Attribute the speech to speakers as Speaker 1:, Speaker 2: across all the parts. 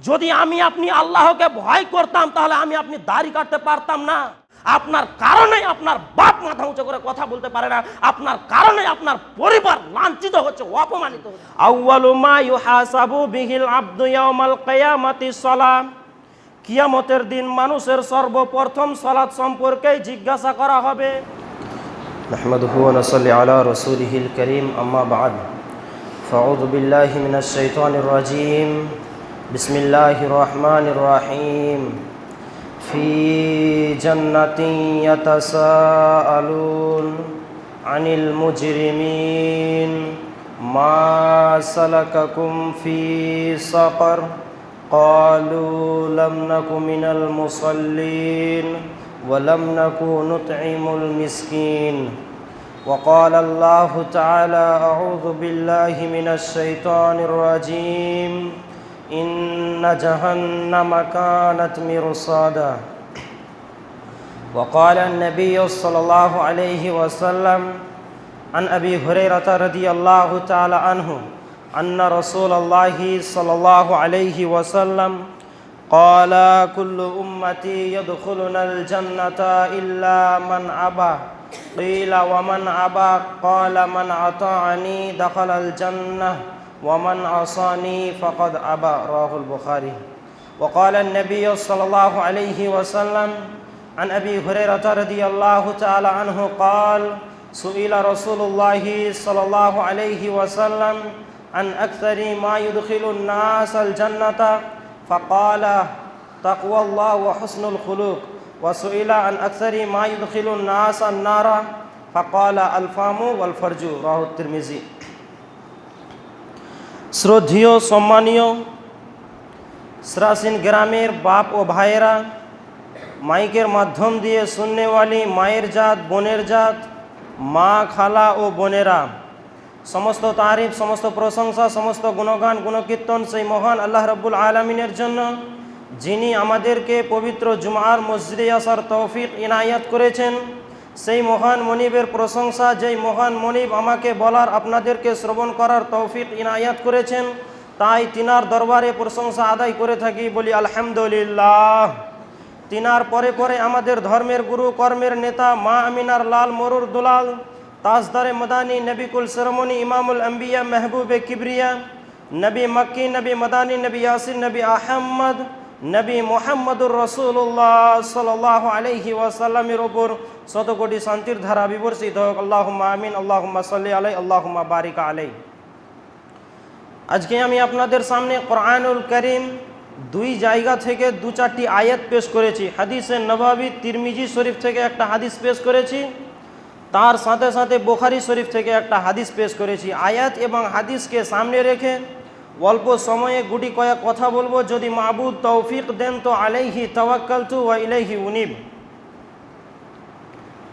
Speaker 1: যদি আমি আপনি আল্লাহকে ভয় করতাম তাহলে আমি আপনি দাড়ি কাটতে পারতাম না আপনার কারণে আপনার বাপ মাথা উঁচু করে কথা বলতে পারে না আপনার কারণে আপনার পরিবার লাঞ্ছিত হচ্ছে অপমানিত হচ্ছে আউয়ালু মা ইউহাসাবু বিহিল আবদু ইয়াউমাল কিয়ামাতি সালাম কিয়ামতের দিন মানুষের সর্বপ্রথম সালাত সম্পর্কেই জিজ্ঞাসা করা হবে
Speaker 2: نحمده ونصلي على رسوله الكريم أما بعد فأعوذ بالله من الشيطان الرجيم بسم الله الرحمن الرحيم. في جنة يتساءلون عن المجرمين ما سلككم في سقر؟ قالوا لم نك من المصلين ولم نك نطعم المسكين. وقال الله تعالى أعوذ بالله من الشيطان الرجيم. إن جهنم كانت مرصادا وقال النبي صلى الله عليه وسلم عن أبي هريرة رضي الله تعالى عنه أن رسول الله صلى الله عليه وسلم قال كل أمتي يدخلون الجنة إلا من أبى قيل ومن أبى قال من أطاعني دخل الجنة ومن عصاني فقد أبى رواه البخاري. وقال النبي صلى الله عليه وسلم عن أبي هريرة رضي الله تعالى عنه قال سئل رسول الله صلى الله عليه وسلم عن أكثر ما يدخل الناس الجنة فقال تقوى الله وحسن الخلق. وسئل عن أكثر ما يدخل الناس النار فقال الفم والفرج رواه الترمذي.
Speaker 1: শ্রদ্ধীয়, সম্মানীয় শ্রাসিন গ্রামের বাপ ও ভাইয়েরা, মাইকের মাধ্যম দিয়ে শূন্যওয়ালি মায়ের জাত, বোনের জাত, মা, খালা ও বোনেরা, সমস্ত তারিফ, সমস্ত প্রশংসা, সমস্ত গুণগান, গুণকীর্তন সেই মহান আল্লাহ রব্বুল আলমিনের জন্য, যিনি আমাদেরকে পবিত্র জুমার মসজিদে আসার তৌফিক, ইনায়াত করেছেন। সেই মহান মনিবের প্রশংসা, যেই মহান মনিব আমাকে বলার, আপনাদেরকে শ্রবণ করার তৌফিক ইনায়াত করেছেন, তাই তিনার দরবারে প্রশংসা আদায় করে থাকি, বলি আলহামদুলিল্লাহ। তিনার পরে পরে আমাদের ধর্মের গুরু, কর্মের নেতা, মা আমিনার লাল মরুর দুলাল, তাজদারে মদানী, নবিকুল সরমনি, ইমামুল আম্বিয়া, মেহবুবে কিবরিয়া, নবী মক্কি, নবী মদানী, নবী ইয়াসিন, নবী আহম্মদ নবী মোহাম্মদুর রসুল্লাহ সাল্লাহ আলহি ওয়াসাল্লামের ওপর শত কোটি শান্তির ধারা বিবর্ষিত হোক। আল্লাহ আমিন আল্লাহ সাল্লি আলাই আল্লাহ বারিকা আলাই আজকে আমি আপনাদের সামনে কোরআনুল করিম দুই জায়গা থেকে দু চারটি আয়াত পেশ করেছি। হাদিসে নবাবি, তিরমিজি শরীফ থেকে একটা হাদিস পেশ করেছি। তার সাথে সাথে বোখারি শরীফ থেকে একটা হাদিস পেশ করেছি। আয়াত এবং হাদিসকে সামনে রেখে অল্প সময়ে গুটি কয়েক কথা বলব, যদি মাহবুদ তৌফিক দেন তো আলাইহি তওয়াক্কাল তু ওয়া ইলাইহি উনিব।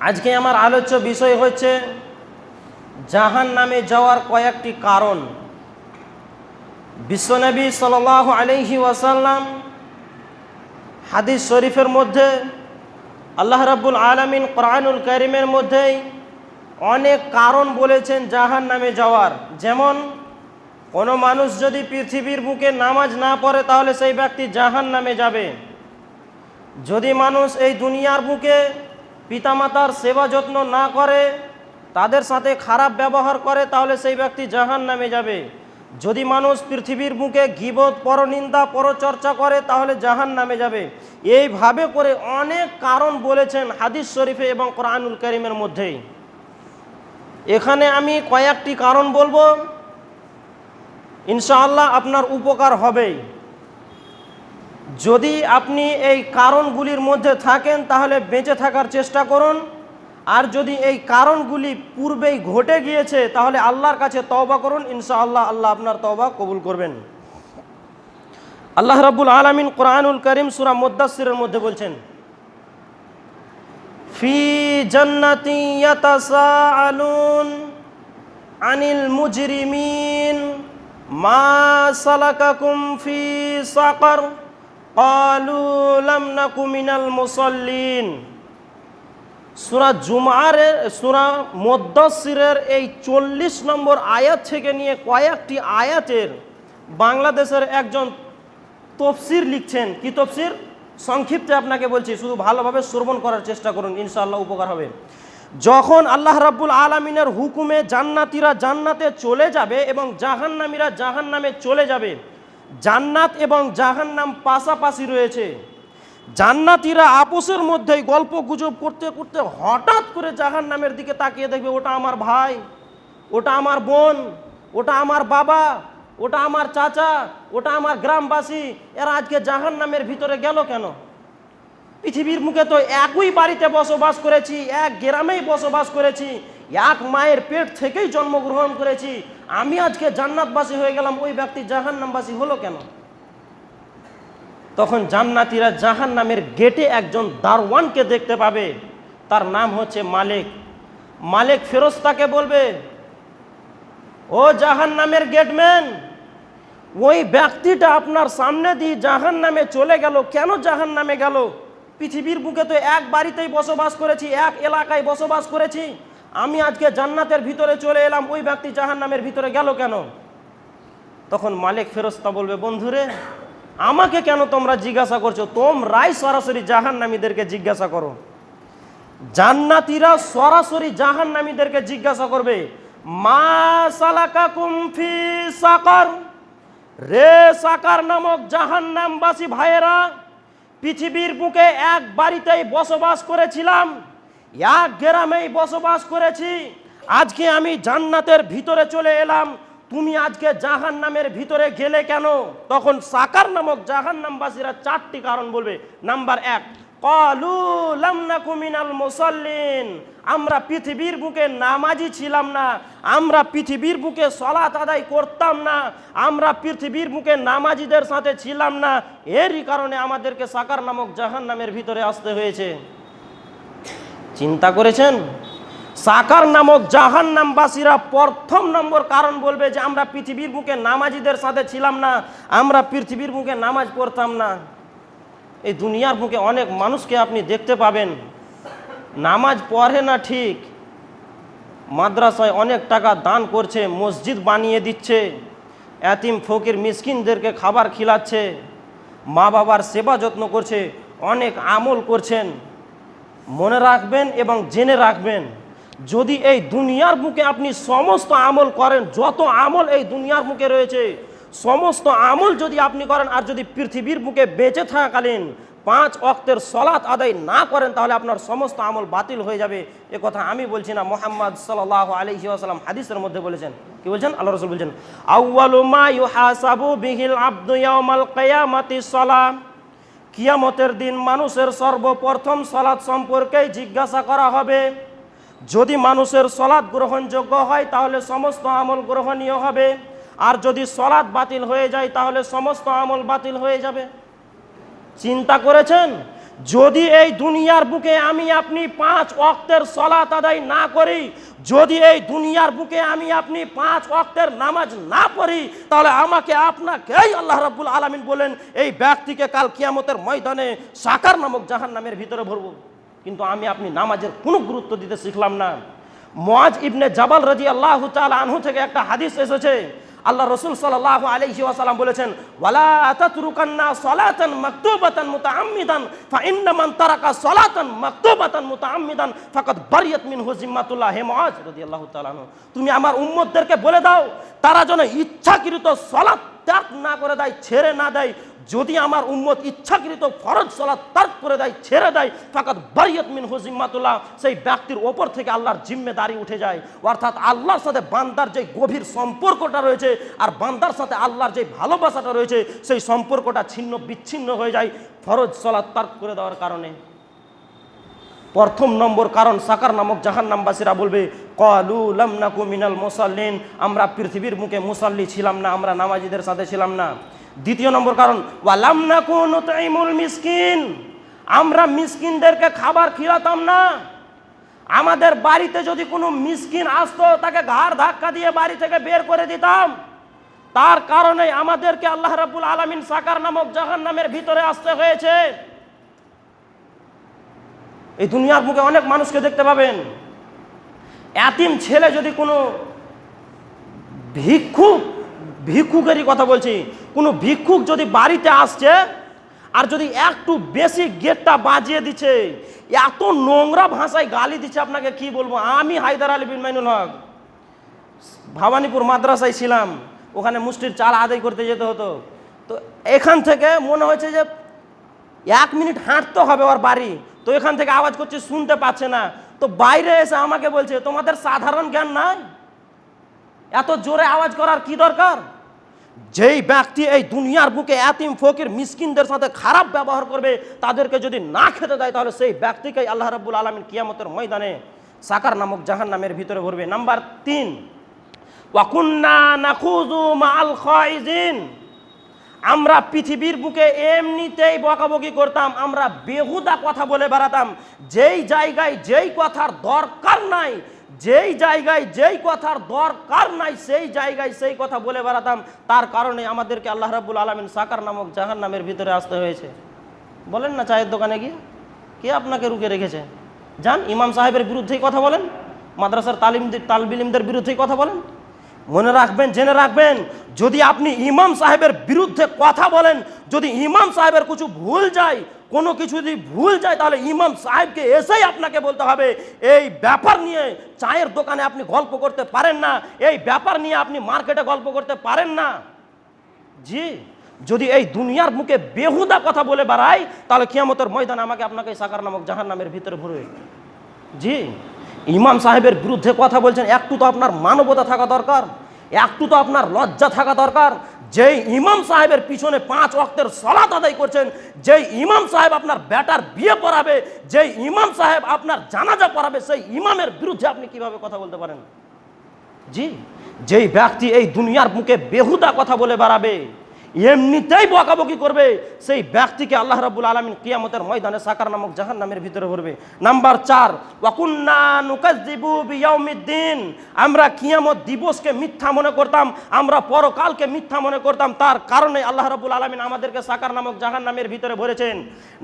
Speaker 1: আজকে আমার আলোচ্য বিষয় হচ্ছে জাহান নামে যাওয়ার কয়েকটি কারণ। বিশ্বনবী সাল আলহি ওয়াসাল্লাম হাদিস শরীফের মধ্যে, আল্লাহ রাব্বুল আলমিন কোরআনুল করিমের মধ্যেই অনেক কারণ বলেছেন জাহান নামে যাওয়ার। যেমন কোনো মানুষ যদি পৃথিবীর বুকে নামাজ না পড়ে, তাহলে সেই ব্যক্তি জাহান নামে যাবে। যদি মানুষ এই দুনিয়ার বুকে পিতামাতার সেবা যত্ন না করে, তাদের সাথে খারাপ ব্যবহার করে, তাহলে সেই ব্যক্তি জাহান নামে যাবে। যদি মানুষ পৃথিবীর বুকে গিবত, পরনিন্দা, পরচর্চা করে, তাহলে জাহান নামে যাবে। এইভাবে করে অনেক কারণ বলেছেন হাদিস শরীফে এবং কোরআনুল করিমের মধ্যেই। এখানে আমি কয়েকটি কারণ বলব। ইনশাআল্লাহ আপনার উপকার হবেই যদি আপনি এই কারণগুলির মধ্যে থাকেন, তাহলে বেঁচে থাকার চেষ্টা করুন। আর যদি এই কারণগুলি পূর্বেই ঘটে গিয়েছে, তাহলে আল্লাহর কাছে তওবা করুন। ইনশাআল্লাহ আল্লাহ আপনার তওবা কবুল করবেন। আল্লাহ রাব্বুল আলামিন কোরআনুল করিম সূরা মুদ্দাসসিরের মধ্যে বলছেন, ফি জান্নাতি ইয়াতাসাআলুন আনিল মুজরিমিন। লাম নাকু মিনাল মুসাল্লিন। সুরা জুমারের সুরা মদ্দাসিরের এই চল্লিশ নম্বর আয়াত থেকে নিয়ে কয়েকটি আয়াতের বাংলাদেশের একজন তফসির লিখছেন। কি তফসির? সংক্ষিপ্তে আপনাকে বলছি, শুধু ভালোভাবে শ্রবণ করার চেষ্টা করুন, ইনশাআল্লাহ উপকার হবে। যখন আল্লাহ রাব্বুল আলমিনের হুকুমে জান্নাতিরা জান্নাতে চলে যাবে এবং জাহান্নামীরা জাহান্নামে চলে যাবে, জান্নাত এবং জাহান্নাম পাশাপাশি রয়েছে। জান্নাতিরা আপোষের মধ্যেই গল্প গুজব করতে করতে হঠাৎ করে জাহান্নামের দিকে তাকিয়ে দেখবে, ওটা আমার ভাই, ওটা আমার বোন, ওটা আমার বাবা, ওটা আমার চাচা, ওটা আমার গ্রামবাসী, এরা আজকে জাহান্নামের ভিতরে গেল কেন? পৃথিবীর মুখে তো একই বাড়িতে বসবাস করেছি, এক গ্রামেই বসবাস করেছি, এক মায়ের পেট থেকেই জন্মগ্রহণ করেছি। আমি আজকে জান্নাতবাসী হয়ে গেলাম, ওই ব্যক্তি জাহান্নামবাসী হলো কেন? তখন জান্নাতিরা জাহান্নামের গেটে একজন দারওয়ানকে দেখতে পাবে, তার নাম হচ্ছে মালিক। মালিক ফেরস্তাকে বলবে, ও জাহান্নামের গেটম্যান, ওই ব্যক্তিটা আপনার সামনে দিয়ে জাহান নামে চলে গেল, কেন জাহান নামে গেল? পৃথিবীর বুকে তো এক বাড়িতেই বসবাস করেছি, এক এলাকায় বসবাস করেছি। আমি আজকে জান্নাতের ভিতরে চলে এলাম, ওই ব্যক্তি জাহান নামের ভিতরে গেল কেন? তখন মালিক ফেরস্তা বলবে, বন্ধুরে, আমাকে কেন তোমরা জিজ্ঞাসা করছ? তোমরাই সরাসরি জাহান নামীদেরকে জিজ্ঞাসা করো। জান্নাতিরা সরাসরি জাহান নামীদেরকে জিজ্ঞাসা করবে, মা সালাকা কুমফি সাকার? রে সাকার নামক জাহান্নামবাসী ভাইয়েরা পৃথিবীর বুকে এক বাড়িতেই বসবাস করেছিলাম, এক গ্রামেই বসবাস করেছি। আজকে আমি জান্নাতের ভিতরে চলে এলাম। তুমি আজকে জাহান নামের ভিতরে গেলে কেন? তখন সাকার নামক জাহান নামবাসীরা চারটি কারণ বলবে। নাম্বার এক কলু লামনাকু মিনাল মুসাল্লিন। আমরা পৃথিবীর বুকে নামাজি ছিলাম না, আমরা পৃথিবীর বুকে সলাত আদায় করতাম না, আমরা পৃথিবীর বুকে নামাজিদের সাথে ছিলাম না। এরই কারণে আমাদেরকে সাকার নামক জাহান নামের ভিতরে আসতে হয়েছে। চিন্তা করেছেন? সাকার নামক জাহান নামবাসীরা প্রথম নম্বর কারণ বলবে যে আমরা পৃথিবীর বুকে নামাজিদের সাথে ছিলাম না, আমরা পৃথিবীর বুকে নামাজ পড়তাম না। এই দুনিয়ার মুখে অনেক মানুষকে আপনি দেখতে পাবেন। নামাজ পড়ে না ঠিক। মাদ্রাসায় অনেক টাকা দান করছে, মসজিদ বানিয়ে দিচ্ছে, এতিম ফকির মিসকিনদেরকে খাবার খিলাচ্ছে মা বাবার সেবা যত্ন করছে, অনেক আমল করছেন। মনে রাখবেন এবং জেনে রাখবেন, যদি এই দুনিয়ার বুকে আপনি সমস্ত আমল করেন, যত আমল এই দুনিয়ার মুখে রয়েছে সমস্ত আমল যদি আপনি করেন আর যদি পৃথিবীর বুকে বেঁচে থাকাকালীন পাঁচ অক্তের সলাৎ আদায় না করেন, তাহলে আপনার সমস্ত আমল বাতিল হয়ে যাবে। এ কথা আমি বলছি না, মোহাম্মদ সাল্লাহ আলহি আসালাম হাদিসের মধ্যে বলেছেন। কি বলছেন? আল্লাহ রসুল বলছেন বিহিল আব্দু ইয়াউমাল কিয়ামাতি সালাম কিয়ামতের দিন মানুষের সর্বপ্রথম সলাৎ সম্পর্কেই জিজ্ঞাসা করা হবে। যদি মানুষের সলাৎ গ্রহণযোগ্য হয়, তাহলে সমস্ত আমল গ্রহণীয় হবে। আর যদি সলাৎ বাতিল হয়ে যায়, তাহলে সমস্ত আমল বাতিল হয়ে যাবে। চিন্তা করেছেন? যদি এই দুনিয়ার বুকে আমি আপনি পাঁচ অক্তের সলাত আদায় না করি, যদি এই দুনিয়ার বুকে আমি আপনি পাঁচ অক্তের নামাজ না পড়ি, তাহলে আমাকে আপনাকেই আল্লাহ রাব্বুল আলামিন বলেন, এই ব্যক্তিকে কাল কিয়ামতের ময়দানে সাকার নামক জাহান নামের ভিতরে ভরবো। কিন্তু আমি আপনি নামাজের কোনো গুরুত্ব দিতে শিখলাম না। মোয়াজ ইবনে জাবাল রাজি আল্লাহ আনহু থেকে একটা হাদিস এসেছে আল্লাহ রসুল সাল্লাহ আলাইহি ওয়াসাল্লাম বলেছেন, ওয়ালা তাতরুকান্না সলাতান মাকতুবাতান মুতাআম্মিদান, ফাইন্না মান তারাকা সলাতান মাকতুবাতান মুতাআম্মিদান, ফাকাদ বারিয়াত মিনহু জিম্মাতুল্লাহ। হে মুআজ রাদিয়াল্লাহু তাআলা তুমি আমার উম্মতদেরকে বলে দাও, তারা যেন ইচ্ছাকৃত সলাত ত্যাগ না করে দেয়, ছেড়ে না দেয় যদি আমার উম্মত ইচ্ছাকৃত ফরজ সলাৎ তার্ক করে দেয়, ছেড়ে দেয় ফাকাত বারিয়ত মিন হুজিম্মাতুল্লাহ সেই ব্যক্তির ওপর থেকে আল্লাহর জিম্মেদারি উঠে যায়। অর্থাৎ আল্লাহর সাথে বান্দার যে গভীর সম্পর্কটা রয়েছে আর বান্দার সাথে আল্লাহর যে ভালোবাসাটা রয়েছে, সেই সম্পর্কটা ছিন্ন বিচ্ছিন্ন হয়ে যায় ফরজ সলাৎ তার্ক করে দেওয়ার কারণে। প্রথম নম্বর কারণ সাকার নামক জাহান নামবাসীরা বলবে, কলু লামনাকু মিনাল মুসাল্লিন আমরা পৃথিবীর মুখে মুসাল্লি ছিলাম না, আমরা নামাজিদের সাথে ছিলাম না। দ্বিতীয় নম্বর কারণ ওয়ালামনাকু নুতাইমুল মিসকিন। আমরা মিসকিনদেরকে খাবার খিলাতাম না। আমাদের বাড়িতে যদি কোনো মিসকিন আসতো, তাকে ঘাড় ধাক্কা দিয়ে বাড়ি থেকে বের করে দিতাম। তার কারণে আমাদেরকে আল্লাহ রাব্বুল আলামিন সাকার নামক জাহান নামের ভিতরে আসতে হয়েছে। এই দুনিয়ার মুখে অনেক মানুষকে দেখতে পাবেন। এতিম ছেলে যদি কোনো ভিক্ষু, ভিক্ষুকেরই কথা বলছি
Speaker 2: কোনো ভিক্ষুক যদি বাড়িতে আসছে, আর যদি একটু বেশি গেটটা বাজিয়ে দিচ্ছে, এত নোংরা ভাষায় গালি দিচ্ছে আপনাকে, কি বলব? আমি হায়দার আলী বিন মাইনুল হক, ভবানীপুর মাদ্রাসায় ছিলাম, ওখানে মুষ্টির চাল আদায় করতে যেতে হতো। তো এখান থেকে মনে হয়েছে যে এক মিনিট হাঁটতে হবে ওর বাড়ি, তো এখান থেকে আওয়াজ করছে, শুনতে পাচ্ছে না। তো বাইরে এসে আমাকে বলছে, তোমাদের সাধারণ জ্ঞান নাই? এত জোরে আওয়াজ করার কি দরকার? যেই ব্যক্তি এই দুনিয়ার বুকে এতিম ফকির মিসকিনদের সাথে খারাপ ব্যবহার করবে, তাদেরকে যদি না খেতে দেয়, তাহলে সেই ব্যক্তিকেই আল্লাহ রাব্বুল আলমিন কিয়ামতের ময়দানে সাকার নামক জাহান নামের ভিতরে ভরবে। নাম্বার তিন আমরা পৃথিবীর বুকে এমনিতেই বকাবকি করতাম, আমরা বেহুদা কথা বলে বেড়াতাম, যেই জায়গায় যেই কথার দরকার নাই যেই জায়গায় যেই কথার দরকার নাই, সেই জায়গায় সেই কথা বলে বেড়াতাম। তার কারণে আমাদেরকে আল্লাহ রাব্বুল আলমিন সাকার নামক জাহান নামের ভিতরে আসতে হয়েছে। বলেন না চায়ের দোকানে গিয়ে, কে আপনাকে রুকে রেখেছে? যান, ইমাম সাহেবের বিরুদ্ধেই কথা বলেন, মাদ্রাসার তালিম তালবিলিমদের বিরুদ্ধেই কথা বলেন। মনে রাখবেন, জেনে রাখবেন, যদি আপনি ইমাম সাহেবের বিরুদ্ধে কথা বলেন, যদি ইমাম সাহেবের কিছু ভুল যায় কোনো কিছু যদি ভুল যায়, তাহলে ইমাম সাহেবকে এসেই আপনাকে বলতে হবে, এই ব্যাপার নিয়ে চায়ের দোকানে আপনি গল্প করতে পারেন না, এই ব্যাপার নিয়ে আপনি মার্কেটে গল্প করতে পারেন না। জি, যদি এই দুনিয়ার মুখে বেহুদা কথা বলে বেড়াই তাহলে কিয়ামতের ময়দান আমাকে আপনাকে সাকার নামক জাহান নামের ভিতরে ভরবে জি, ইমাম সাহেবের বিরুদ্ধে কথা বলছেন, একটু তো আপনার মানবতা থাকা দরকার, একটু তো আপনার লজ্জা থাকা দরকার যেই ইমাম সাহেবের পিছনে পাঁচ অক্তের সলাত আদায় করছেন, যেই ইমাম সাহেব আপনার ব্যাটার বিয়ে পড়াবে, যেই ইমাম সাহেব আপনার জানাজা পড়াবে, সেই ইমামের বিরুদ্ধে আপনি কীভাবে কথা বলতে পারেন? জি, যেই ব্যক্তি এই দুনিয়ার মুখে বেহুদা কথা বলে বেড়াবে এমনিতেই বকাবকি করবে। সেই ব্যক্তিকে আল্লাহ রাবুল আলমিন কিয়ামতের ময়দানে সাকার নামক জাহান নামের ভিতরে ভরবে। নাম্বার চার, ওয়াকুন্না নুকাজিবু বিয়াউমিদ্দিন। আমরা কিয়ামত দিবসকে মিথ্যা মনে করতাম, আমরা পরকালকে মিথ্যা মনে করতাম, তার কারণে আল্লাহ রাবুল আলমিন আমাদেরকে সাকার নামক জাহান নামের ভিতরে ভরেছেন।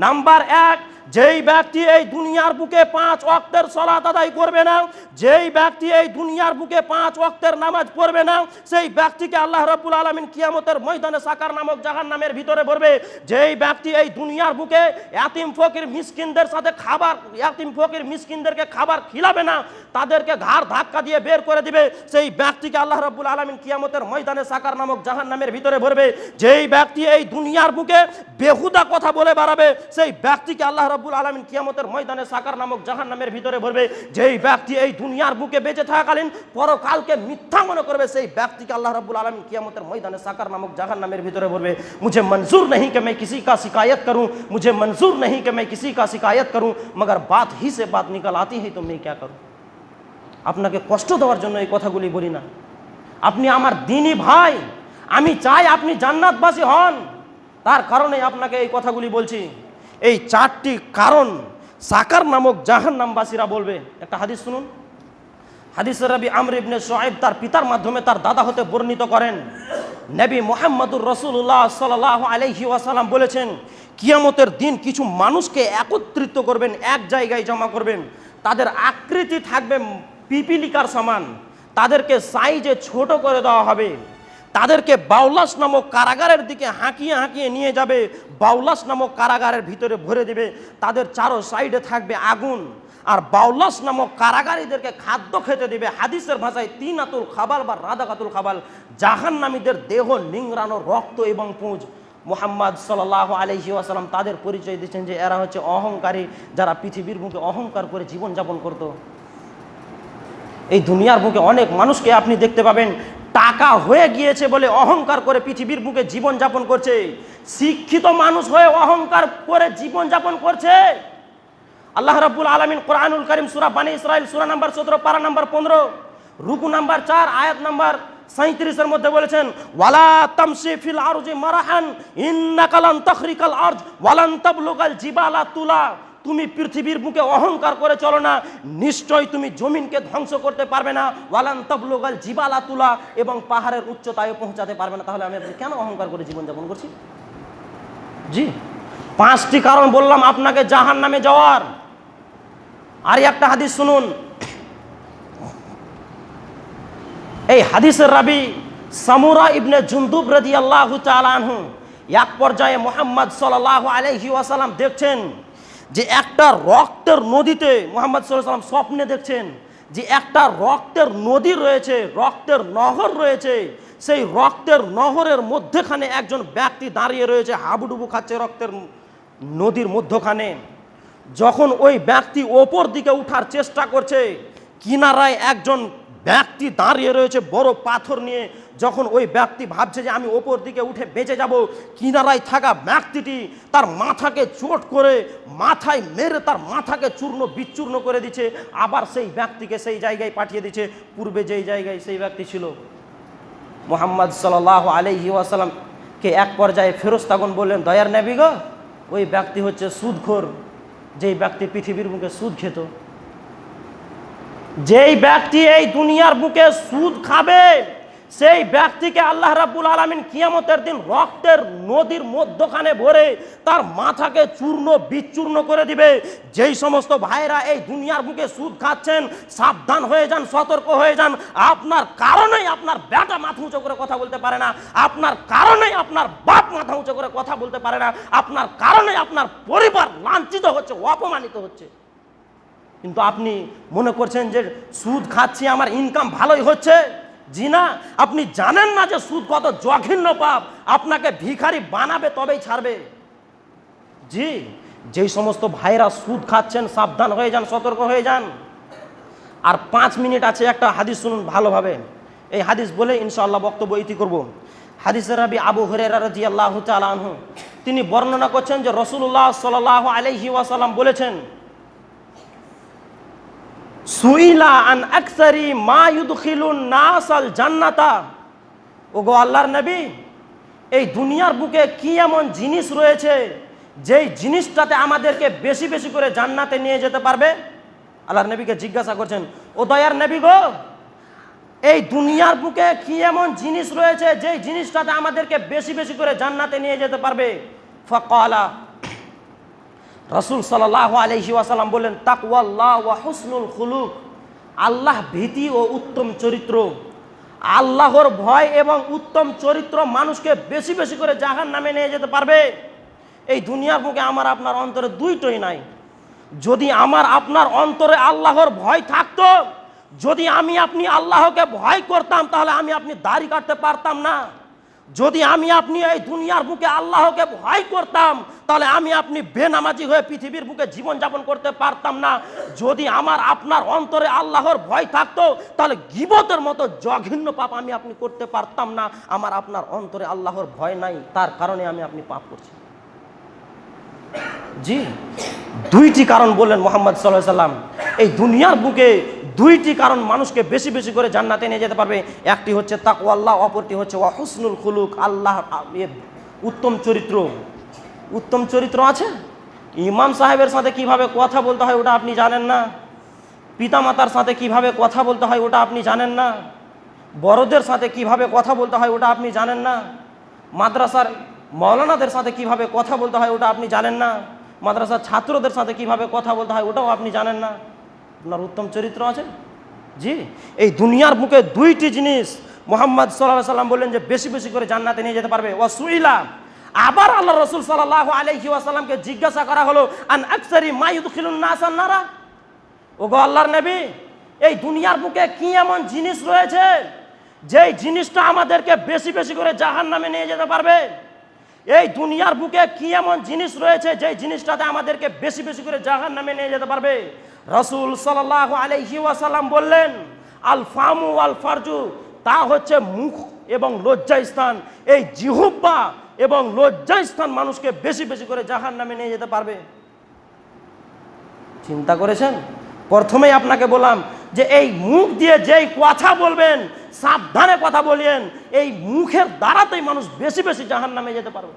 Speaker 2: নাম্বার এক যেই ব্যক্তি এই দুনিয়ার বুকে পাঁচ ওয়াক্তের সলাত আদায় করবে না, যেই ব্যক্তি এই দুনিয়ার বুকে পাঁচ ওয়াক্তের নামাজ পড়বে না, সেই ব্যক্তিকে আল্লাহ রাব্বুল আলামিন কিয়ামতের ময়দানে সাকার নামক জাহান নামের ভিতরে পড়বে যেই ব্যক্তি এই দুনিয়ার বুকে ইয়াতিম ফকির মিসকিনদের সাথে খাবার, ইয়াতিম ফকির মিসকিনদেরকে খাবার খিলাবে না, তাদেরকে ঘাড় ধাক্কা দিয়ে বের করে দিবে, সেই ব্যক্তিকে আল্লাহ রাব্বুল আলামিন কিয়ামতের ময়দানে সাকার নামক জাহান নামের ভিতরে ভরবে। যেই ব্যক্তি এই দুনিয়ার বুকে বেহুদা কথা বলে বাড়াবে, সেই ব্যক্তিকে আল্লাহ রাব্বুল আলামিন কিয়ামতের ময়দানে সাকার নামক জাহান নামের ভিতরে ভরবে যেই ব্যক্তি এই দুনিয়ার বুকে বেঁচে থাকাকালীন পরকালকে মিথ্যা মনে করবে সেই ব্যক্তিকে আল্লাহ রাব্বুল आलमीन कियामतेर मैदान साकर नामक जहान नामेर ভিতরে বলবে मुझे मंजूर नहीं कि मैं किसी का शिकायत करूं मुझे मंजूर नहीं कि मैं किसी का शिकायत करूं मगर बात ही से बात निकल आती है तो मैं क्या करूं আপনাকে কষ্ট দেওয়ার জন্য এই কথাগুলি বলি না আপনি আমার দিনই ভাই আমি চাই আপনি জান্নাতবাসী হন তার কারণে আপনাকে এই কথাগুলি বলছি এই চারটি কারণ সাকার নামক জাহান নামবাসীরা বলবে। একটা হাদিস শুনুন। হাদিসের রবি আমর ইবনে সোয়েব তার পিতার মাধ্যমে তার দাদা হতে বর্ণিত করেন। নবী মোহাম্মদুর রসুল্লাহ সাল্লাহ আলহি ওয়াসাল্লাম বলেছেন, কিয়ামতের দিন কিছু মানুষকে একত্রিত করবেন, এক জায়গায় জমা করবেন। তাদের আকৃতি থাকবে পিপিলিকার সমান। তাদেরকে সাইজে ছোট করে দেওয়া হবে। তাদেরকে বাউলাস নামক কারাগারের দিকে হাঁকিয়ে হাঁকিয়ে নিয়ে যাবে, বাউলাস নামক কারাগারের ভিতরে ভরে দেবে, তাদের চারো সাইডে থাকবে আগুন। আর বাউলাস নামক কারাগারীদেরকে খাদ্য খেতে দিবে হাদিসের ভাষায় তিন আতুল খাবাল বা রাদাকাতুল খাবাল, জাহান্নামীদের দেহ নিংড়ানো রক্ত এবং পুঁজ। মোহাম্মদ সাল্লাহ আলহি আসালাম তাদের পরিচয় দিচ্ছেন যে এরা হচ্ছে অহংকারী, যারা পৃথিবীর মুখে অহংকার করে জীবনযাপন করতো। এই দুনিয়ার বুকে অনেক মানুষকে আপনি দেখতে পাবেন টাকা হয়ে গিয়েছে বলে অহংকার করে পৃথিবীর বুকে জীবন যাপন করছে। শিক্ষিত মানুষ হয়ে অহংকার করে জীবন যাপন করছে। আল্লাহ রাব্বুল আলমিন কোরআনুল করিম সুরা বানি ইসরাইল সুরা নাম্বার সতেরো, পারা নাম্বার পনেরো, রুকু নাম্বার চার, আয়াত নাম্বার সাঁত্রিশের মধ্যে বলেছেন, ওয়ালা তামসি ফিল আরজি মারাহান ইন্নাকালান তখরিকাল আরজ, ওয়ালান তাবলুগাল জিবালা তুলা। তুমি পৃথিবীর বুকে অহংকার করে চলো না নিশ্চয় তুমি জমিনকে ধ্বংস করতে পারবে না। ওয়ালান তাবলুগাল জিবালা তুলা এবং পাহাড়ের উচ্চতায় পৌঁছাতে পারবে না। তাহলে আমি কেন অহংকার করে জীবনযাপন করছি? জি। পাঁচটি কারণ বললাম আপনাকে জাহান নামে যাওয়ার। আর একটা হাদিস শুনুন। এই হাদিসের রাবি
Speaker 1: সামুরা ইবনে জুন্দুব রদি আল্লাহ আনহু এক পর্যায়ে মোহাম্মদ সাল্লাহ আলহি ওয়াসাল্লাম দেখছেন যে একটা রক্তের নদীতে মোহাম্মদ সাল্লাম স্বপ্নে দেখছেন, যে একটা রক্তের নদী রয়েছে, রক্তের নহর রয়েছে, সেই রক্তের নহরের মধ্যেখানে একজন ব্যক্তি দাঁড়িয়ে রয়েছে, হাবুডুবু খাচ্ছে রক্তের নদীর মধ্যখানে। যখন ওই ব্যক্তি ওপর দিকে উঠার চেষ্টা করছে, কিনারায় একজন ব্যক্তি দাঁড়িয়ে রয়েছে, বড় পাথর নিয়ে। যখন ওই ব্যক্তি ভাবছে যে আমি ওপর দিকে উঠে বেঁচে যাব, কিনারায় থাকা ব্যক্তিটি তার মাথাকে চোট করে মাথায় মেরে তার মাথাকে চূর্ণ বিচূর্ণ করে দিচ্ছে। আবার সেই ব্যক্তিকে সেই জায়গায় পাঠিয়ে দিচ্ছে। পূর্বে যেই জায়গায় সেই ব্যক্তি ছিল, মোহাম্মদ সাল্লাহ আলহি ওয়াসাল্লামকে এক পর্যায়ে ফেরস্তাগন বললেন, দয়ার নেবি গো, ওই ব্যক্তি হচ্ছে সুদখোর। যেই ব্যক্তি পৃথিবীর মুখে সুদ খেত যেই ব্যক্তি এই দুনিয়ার বুকে সুদ খাবে, সেই ব্যক্তিকে আল্লাহ রাব্বুল আলমিন কিয়ামতের দিন রক্তের নদীর মধ্যখানে ভরে তার মাথাকে চূর্ণ বিচূর্ণ করে দিবে। যেই সমস্ত ভাইরা এই দুনিয়ার বুকে সুদ খাচ্ছেন, সাবধান হয়ে যান, সতর্ক হয়ে যান। আপনার কারণেই আপনার বেটা মাথা উঁচু করে কথা বলতে পারে না। আপনার কারণেই আপনার বাপ মাথা উঁচু করে কথা বলতে পারে না। আপনার কারণেই আপনার পরিবার লাঞ্ছিত হচ্ছে, অপমানিত হচ্ছে। কিন্তু আপনি মনে করছেন যে সুদ খাচ্ছি, আমার ইনকাম ভালোই হচ্ছে? জি না, আপনি জানেন না যে সুদ কত জঘন্য পাপ, আপনাকে ভিখারি বানাবে তবেই ছাড়বে। জি, যেই সমস্ত ভাইরা সুদ খাচ্ছেন, সাবধান হয়ে যান, সতর্ক হয়ে যান। আর পাঁচ মিনিট আছে, একটা হাদিস শুনুন ভালোভাবে। এই হাদিস বলে ইনশাআল্লাহ বক্তব্য ইতি করব। হাদিসের রাবি আবু হরেরা রাজি আল্লাহ তিনি বর্ণনা করছেন যে রসুল্লাহ সাল আলহি ওয়াসাল্লাম বলেছেন সুইলা আন আকসারি মা ইউদখিলুন নাস আল জান্নাতা। ওগো আল্লাহর নবী, এই দুনিয়ার বুকে কি এমন জিনিস রয়েছে যেই জিনিসটাতে আমাদেরকে বেশি বেশি করে জান্নাতে নিয়ে যেতে পারবে? আল্লাহর নবীকে জিজ্ঞাসা করছেন, ও দয়ার নবী গো, এই দুনিয়ার বুকে কি এমন জিনিস রয়েছে যেই জিনিসটাতে আমাদেরকে বেশি বেশি করে জান্নাতে নিয়ে যেতে পারবে? ফকালা রসুল সাল্লাহ আলহি ওয়াসাল্লাম বললেন, তাকওয়াল্লাহ ওয়া হুসনুল খুলুক। আল্লাহ ভীতি ও উত্তম চরিত্র। আল্লাহর ভয় এবং উত্তম চরিত্র মানুষকে বেশি বেশি করে জাহান নামে নিয়ে যেতে পারবে। এই দুনিয়ার মুখে আমার আপনার অন্তরে দুইটাই নাই। যদি আমার আপনার অন্তরে আল্লাহর ভয় থাকতো, যদি আমি আপনি আল্লাহকে ভয় করতাম, তাহলে আমি আপনি দাড়ি কাটতে পারতাম না। যদি আমি আপনি এই দুনিয়ার বুকে আল্লাহকে ভয় করতাম, তাহলে আমি আপনি বেনামাজি হয়ে পৃথিবীর বুকে জীবনযাপন করতে পারতাম না। যদি আমার, আপনার অন্তরে আল্লাহর ভয় থাকতো, তাহলে গিবতের মতো জঘন্য পাপ আমি আপনি করতে পারতাম না। আমার, আপনার অন্তরে আল্লাহর ভয় নাই, তার কারণে আমি আপনি পাপ করছি। জি, দুইটি কারণ বললেন মোহাম্মদ সাল্লাহ সাল্লাম এই দুনিয়ার বুকে দুইটি কারণ মানুষকে বেশি বেশি করে জান্নাতে নিয়ে যেতে পারবে। একটি হচ্ছে তাকু আল্লাহ অপরটি হচ্ছে ওয়াহুসনুল খুলুক আল্লাহ ইয়ে, উত্তম চরিত্র। উত্তম চরিত্র আছে? ইমাম সাহেবের সাথে কীভাবে কথা বলতে হয় ওটা আপনি জানেন না? পিতামাতার সাথে কীভাবে কথা বলতে হয় ওটা আপনি জানেন না? বড়দের সাথে কীভাবে কথা বলতে হয় ওটা আপনি জানেন না? মাদ্রাসার মৌলানাদের সাথে কীভাবে কথা বলতে হয় ওটা আপনি জানেন না? মাদ্রাসার ছাত্রদের সাথে কীভাবে কথা বলতে হয় ওটাও আপনি জানেন না? আপনার উত্তম চরিত্র আছে? জি। এই দুনিয়ার মুখে দুইটি জিনিস মোহাম্মদ সাল্লাহ সাল্লাম বললেন যে বেশি বেশি করে জান্নাতে নিয়ে যেতে পারবে। ও সুইলা আবার আল্লাহ রসুল সাল্লাহ আলহি ওয়াসাল্লামকে জিজ্ঞাসা করা হলো, আন আকসারি মায়ুদ খিলুন নাসান্নারা ও গো আল্লাহর নবী, এই দুনিয়ার বুকে কি এমন জিনিস রয়েছে যেই জিনিসটা আমাদেরকে বেশি বেশি করে জাহান নামে নিয়ে যেতে পারবে? এই দুনিয়ার বুকে কি এমন জিনিস রয়েছে যেই জিনিসটাতে আমাদেরকে বেশি বেশি করে জাহান নামে নিয়ে যেতে পারবে? রসুল সাল্লাহ আলহি ওয়াসাল্লাম বললেন আল ফামু আল ফারজু তা হচ্ছে মুখ এবং লজ্জা স্থান। এই জিহুব্বা এবং লজ্জা স্থান মানুষকে বেশি বেশি করে জাহান নামে নিয়ে যেতে পারবে। চিন্তা করেছেন? প্রথমেই আপনাকে বললাম যে এই মুখ দিয়ে যেই কথা বলবেন, সাবধানে কথা বলিয়েন, এই মুখের দ্বারাতেই মানুষ বেশি বেশি জাহান নামে যেতে পারবে।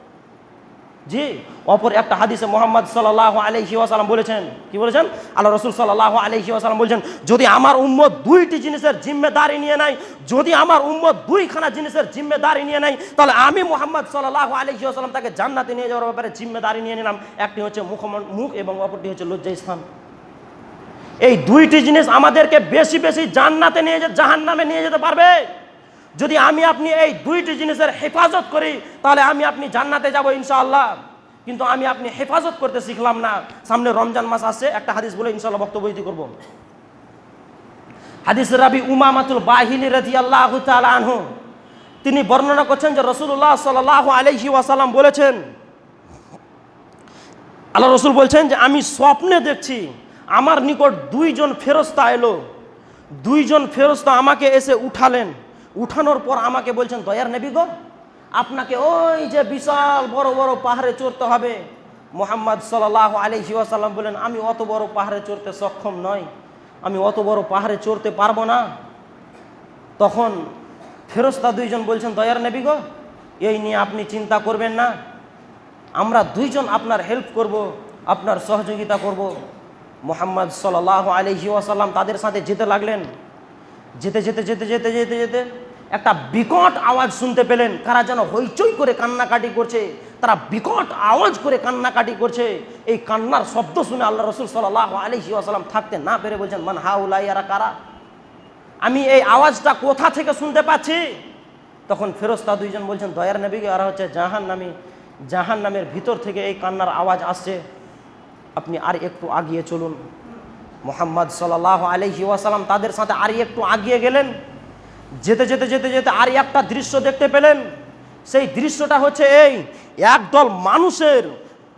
Speaker 1: জি, অপর একটা হাদিসে মোহাম্মদ সাল্লাহ আলহি ওয়াসালাম বলেছেন, কি বলেছেন? আল্লাহ রসুল সাল্লাহ আলহি ওয়াসালাম বলছেন, যদি আমার উম্মত দুইটি জিনিসের জিম্মেদারি নিয়ে নেয়, যদি আমার উম্মত দুইখানা জিনিসের জিম্মেদারি নিয়ে নেয়, তাহলে আমি মোহাম্মদ সাল্লাহ আলহি ওয়াসালাম তাকে জান্নাতে নিয়ে যাওয়ার ব্যাপারে জিম্মেদারি নিয়ে নিলাম। একটি হচ্ছে মুখ মুখ এবং অপরটি হচ্ছে লজ্জা স্থান। এই দুইটি জিনিস আমাদেরকে বেশি বেশি জান্নাতে নিয়ে যে জাহান নামে নিয়ে যেতে পারবে। যদি আমি আপনি এই দুইটি জিনিসের হেফাজত করি, তাহলে আমি আপনি জান্নাতে যাব ইনশাআল্লাহ। কিন্তু আমি আপনি হেফাজত করতে শিখলাম না। সামনে রমজান মাস আসছে, একটা হাদিস বলে ইনশাআল্লাহ বক্তব্য ইতি করব। হাদিস রাবি উমামাতুল বাহিনী রাজি আল্লাহ আনহু। তিনি বর্ণনা করছেন যে রসুল্লাহ সাল আলহি ওয়াসাল্লাম বলেছেন, আল্লাহ রসুল বলছেন যে, আমি স্বপ্নে দেখছি আমার নিকট দুইজন ফেরস্তা এলো। দুইজন ফেরস্তা আমাকে এসে উঠালেন। উঠানোর পর আমাকে বলছেন, দয়ার নেবি গো, আপনাকে ওই যে বিশাল বড় বড় পাহাড়ে চড়তে হবে। মোহাম্মদ সাল্লাহ আলহি ওয়াসাল্লাম বলেন আমি অত বড় পাহাড়ে চড়তে সক্ষম নয় আমি অত বড় পাহাড়ে চড়তে পারব না। তখন ফেরস্তা দুইজন বলছেন, দয়ার নেবি গো, এই নিয়ে আপনি চিন্তা করবেন না। আমরা দুইজন আপনার হেল্প করব, আপনার সহযোগিতা করব। মোহাম্মদ সাল্লাহ আলহি ওয়াসাল্লাম তাদের সাথে যেতে লাগলেন। যেতে যেতে যেতে যেতে যেতে যেতে একটা বিকট আওয়াজ শুনতে পেলেন। কারা যেন হইচই করে কান্নাকাটি করছে। তারা বিকট আওয়াজ করে কান্নাকাটি করছে। এই কান্নার শব্দ শুনে আল্লাহ রসুল সাল্লাহ আলহি আসালাম থাকতে না পেরে বলছেন, মান হাউলাইয়ারা কারা? আমি এই আওয়াজটা কোথা থেকে শুনতে পাচ্ছি? তখন ফেরস্তা দুইজন বলছেন, দয়ার নবী আর হচ্ছে জাহান নামী জাহান নামের ভিতর থেকে এই কান্নার আওয়াজ আসছে। আপনি আর একটু আগিয়ে চলুন। মোহাম্মদ সাল্লাহ আলহি ওয়াসালাম তাদের সাথে আর একটু আগিয়ে গেলেন। যেতে যেতে যেতে যেতে আর একটা দৃশ্য দেখতে পেলেন। সেই দৃশ্যটা হচ্ছে এই, একদল মানুষের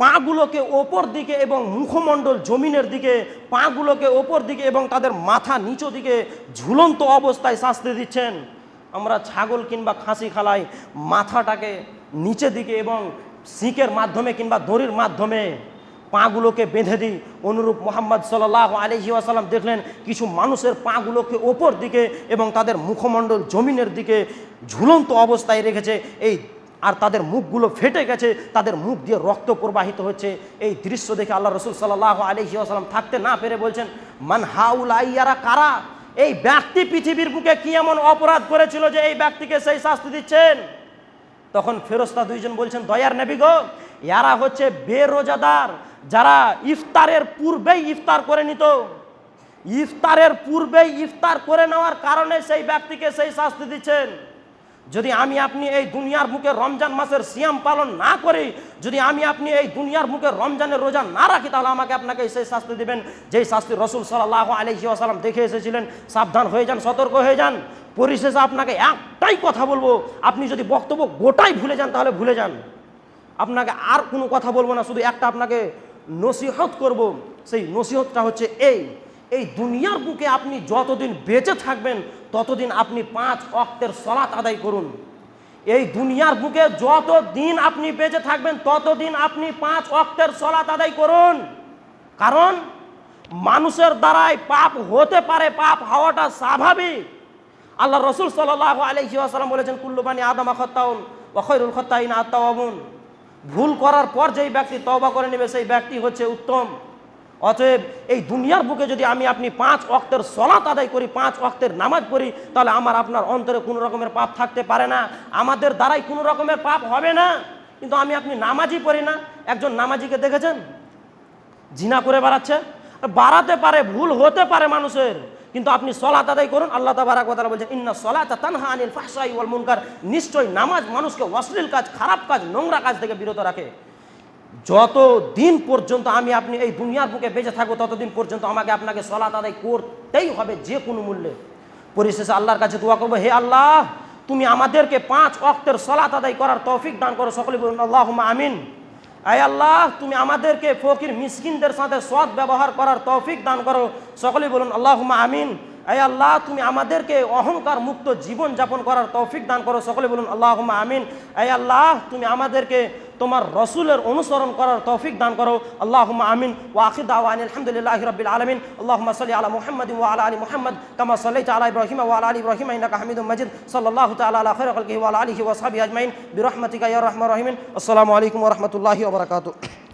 Speaker 1: পাগুলোকে ওপর দিকে এবং মুখমণ্ডল জমিনের দিকে, পাগুলোকে ওপর দিকে এবং তাদের মাথা নিচু দিকে ঝুলন্ত অবস্থায় শাস্তি দিচ্ছেন। আমরা ছাগল কিংবা খাসি খালাই মাথাটাকে নিচে দিকে এবং সিঁকের মাধ্যমে কিংবা দড়ির মাধ্যমে পাগুলোকে বেঁধে দিই। অনুরূপ মোহাম্মদ সাল্লাহ আলহি আসাল্লাম দেখলেন, কিছু মানুষের পাগুলোকে ওপর দিকে এবং তাদের মুখমণ্ডল জমিনের দিকে ঝুলন্ত অবস্থায় রেখেছে। এই আর তাদের মুখগুলো ফেটে গেছে, তাদের মুখ দিয়ে রক্ত প্রবাহিত হচ্ছে। এই দৃশ্য দেখে আল্লাহ রসুল সাল্লাহ আলহি আসাল্লাম থাকতে না পেরে বলছেন, মান হাউল আইয়ারা কারা? এই ব্যক্তি পৃথিবীর বুকে কি এমন অপরাধ করেছিল যে এই ব্যক্তিকে সেই শাস্তি দিচ্ছেন? তখন ফেরস্তা দুইজন বলছেন, দয়ার নেবি গো, ইয়ারা হচ্ছে বেরোজাদার। যারা ইফতারের পূর্বেই ইফতার করে নিত, ইফতারের পূর্বেই ইফতার করে নেওয়ার কারণে সেই ব্যক্তিকে সেই শাস্তি দিচ্ছেন। যদি আমি আপনি এই দুনিয়ার মুখে রমজান মাসের সিয়াম পালন না করি, যদি আমি আপনি এই দুনিয়ার মুখে রমজানের রোজা না রাখি, তাহলে আমাকে আপনাকে সেই শাস্তি দিবেন। যেই শাস্তি রসুল সাল্লাহ আলহি আসালাম দেখে এসেছিলেন, সাবধান হয়ে যান, সতর্ক হয়ে যান। পরিশেষে আপনাকে একটাই কথা বলব, আপনি যদি বক্তব্য গোটাই ভুলে যান, তাহলে ভুলে যান। আপনাকে আর কোনো কথা বলব না, শুধু একটা আপনাকে নসিহত করব, সেই নসিহতটা হচ্ছে এই। এই দুনিয়ার বুকে আপনি যতদিন বেঁচে থাকবেন, ততদিন আপনি পাঁচ অক্তের সলাৎ আদায় করুন। এই দুনিয়ার বুকে যত দিন আপনি বেঁচে থাকবেন, ততদিন আপনি পাঁচ অক্তের সলাৎ আদায় করুন। কারণ মানুষের দ্বারাই পাপ হতে পারে, পাপ হওয়াটা স্বাভাবিক। আল্লাহ রসুল সাল্লাহ আলহি আসালাম বলেছেন কুল্লুবানি আদামা খত্তাউন ওখৈরুল খত্তাইন আত্মাউন ভুল করার পর যেই ব্যক্তি তওবা করে নেবে, সেই ব্যক্তি হচ্ছে উত্তম। অতএব এই দুনিয়ার বুকে যদি আমি আপনি পাঁচ অক্তের সলাত আদায় করি, পাঁচ অক্তের নামাজ পড়ি, তাহলে আমার আপনার অন্তরে কোনো রকমের পাপ থাকতে পারে না। আমাদের দ্বারাই কোনো রকমের পাপ হবে না। কিন্তু আমি আপনি নামাজই পড়ি না। একজন নামাজিকে দেখেছেন? জিনা করে বাড়াচ্ছে। বাড়াতে পারে, ভুল হতে পারে মানুষের। কিন্তু আপনি সলাত আদায় করুন, আল্লাহ তাবারাক তাআলা বলছেন, ইন্না সলাতা তানহা আনিল ফাহশাই ওয়াল মুনকার। নিশ্চয় নামাজ মানুষকে অশ্লীল কাজ, খারাপ কাজ, নোংরা কাজ থেকে বিরত রাখে। যত দিন পর্যন্ত আমি আপনি এই দুনিয়ার বুকে বেঁচে থাকব, ততদিন পর্যন্ত আমাকে আপনাকে সলাত আদায় করতেই হবে যে কোনো মূল্যে। পরিশেষে আল্লাহর কাছে দোয়া করব, হে আল্লাহ, তুমি আমাদেরকে পাঁচ অক্তের সলাত আদায় করার তৌফিক দান করো। সকলে বলুন আল্লাহ আমিন। আয় আল্লাহ, তুমি আমাদেরকে ফকির মিসকিনদের সাথে সৎ ব্যবহার করার তৌফিক দান করো। সকলে বলুন আল্লাহ আমিন। আয় আল্লাহ, তুমি আমাদেরকে অহংকার মুক্ত জীবন যাপন করার তৌফিক দান করো। সকলে বলুন আল্লাহ আমিন। আয় আল্লাহ, তুমি আমাদেরকে তোমার রসুলের অনুসরণ করার তৌফিক দান করো। আল্লাহ আমিন। ওয়াকিদ আওয়ান আলহামদুলিল্লাহ রবিল আলমিন। আল্লাহ সাল্লি আলা মুহাম্মদ ওয়াল আলা মুহাম্মদ। কামা সাল্লাইতা আলা ইব্রাহিম ওয়াল আলা ইব্রাহিম ইনাক হামিদ মজিদ। সাল্লাহ তালা আলা ওয়াল আলিহি ওয়া সাহবিহি আজমাইন। বিরহমতিকা রাহমার রাহিমিন। আসসালামু আলাইকুম রহমতুল্লাহি বারাকাতুহু।